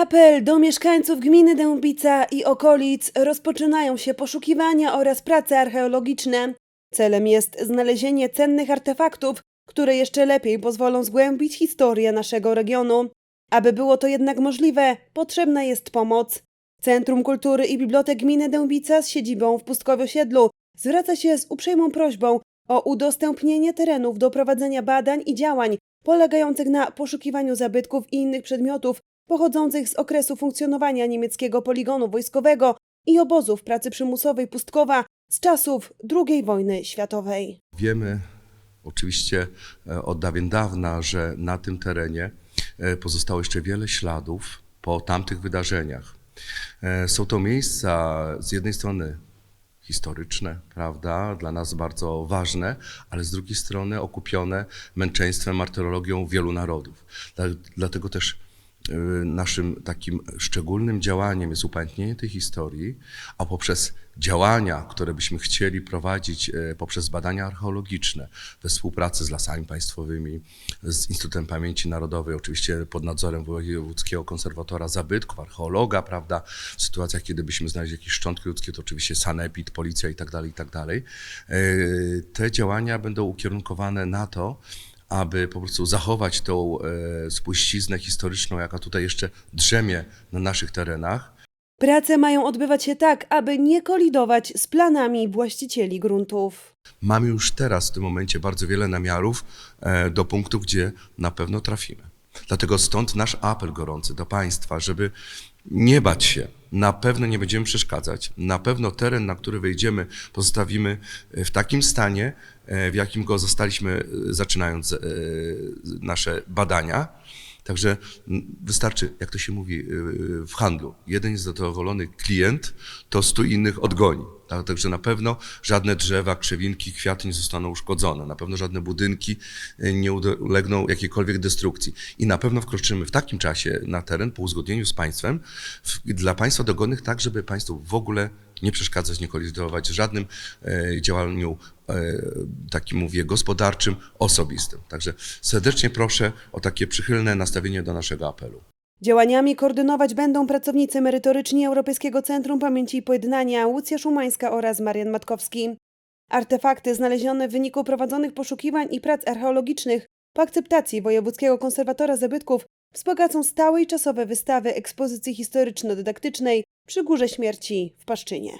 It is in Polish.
Apel do mieszkańców gminy Dębica i okolic rozpoczynają się poszukiwania oraz prace archeologiczne. Celem jest znalezienie cennych artefaktów, które jeszcze lepiej pozwolą zgłębić historię naszego regionu. Aby było to jednak możliwe, potrzebna jest pomoc. Centrum Kultury i Bibliotek Gminy Dębica z siedzibą w Pustkowiu-Siedlu zwraca się z uprzejmą prośbą o udostępnienie terenów do prowadzenia badań i działań polegających na poszukiwaniu zabytków i innych przedmiotów pochodzących z okresu funkcjonowania niemieckiego poligonu wojskowego i obozów pracy przymusowej Pustkowa z czasów II wojny światowej. Wiemy oczywiście e, od dawien dawna, że na tym terenie e, pozostało jeszcze wiele śladów po tamtych wydarzeniach. E, Są to miejsca z jednej strony historyczne, prawda, dla nas bardzo ważne, ale z drugiej strony okupione męczeństwem, martyrologią wielu narodów. Dla- Dlatego też naszym takim szczególnym działaniem jest upamiętnienie tej historii, a poprzez działania, które byśmy chcieli prowadzić y, poprzez badania archeologiczne we współpracy z lasami państwowymi, z Instytutem Pamięci Narodowej, oczywiście pod nadzorem wojewódzkiego konserwatora zabytków, archeologa, prawda, w sytuacjach, kiedy byśmy znaleźli jakieś szczątki ludzkie, to oczywiście sanepid, policja i tak dalej, i tak dalej. Y, Te działania będą ukierunkowane na to, aby po prostu zachować tą e, spuściznę historyczną, jaka tutaj jeszcze drzemie na naszych terenach. Prace mają odbywać się tak, aby nie kolidować z planami właścicieli gruntów. Mamy już teraz w tym momencie bardzo wiele namiarów e, do punktów, gdzie na pewno trafimy. Dlatego stąd nasz apel gorący do Państwa, żeby nie bać się. Na pewno nie będziemy przeszkadzać. Na pewno teren, na który wejdziemy, pozostawimy w takim stanie, e, w jakim go zostaliśmy e, zaczynając e, nasze badania. Także mm, wystarczy, jak to się mówi yy, w handlu, jeden zadowolony klient, to stu innych odgoni. Tak? Także na pewno żadne drzewa, krzewinki, kwiaty nie zostaną uszkodzone. Na pewno żadne budynki yy, nie ulegną jakiejkolwiek destrukcji. I na pewno wkroczymy w takim czasie na teren po uzgodnieniu z państwem, dla państwa dogodnych, tak żeby państwu w ogóle nie przeszkadzać, nie kolidować żadnym działaniu, takim mówię, gospodarczym, osobistym. Także serdecznie proszę o takie przychylne nastawienie do naszego apelu. Działaniami koordynować będą pracownicy merytoryczni Europejskiego Centrum Pamięci i Pojednania Łucja Szumańska oraz Marian Matkowski. Artefakty znalezione w wyniku prowadzonych poszukiwań i prac archeologicznych po akceptacji Wojewódzkiego Konserwatora Zabytków wzbogacą stałe i czasowe wystawy ekspozycji historyczno-dydaktycznej przy Górze Śmierci w Paszczynie.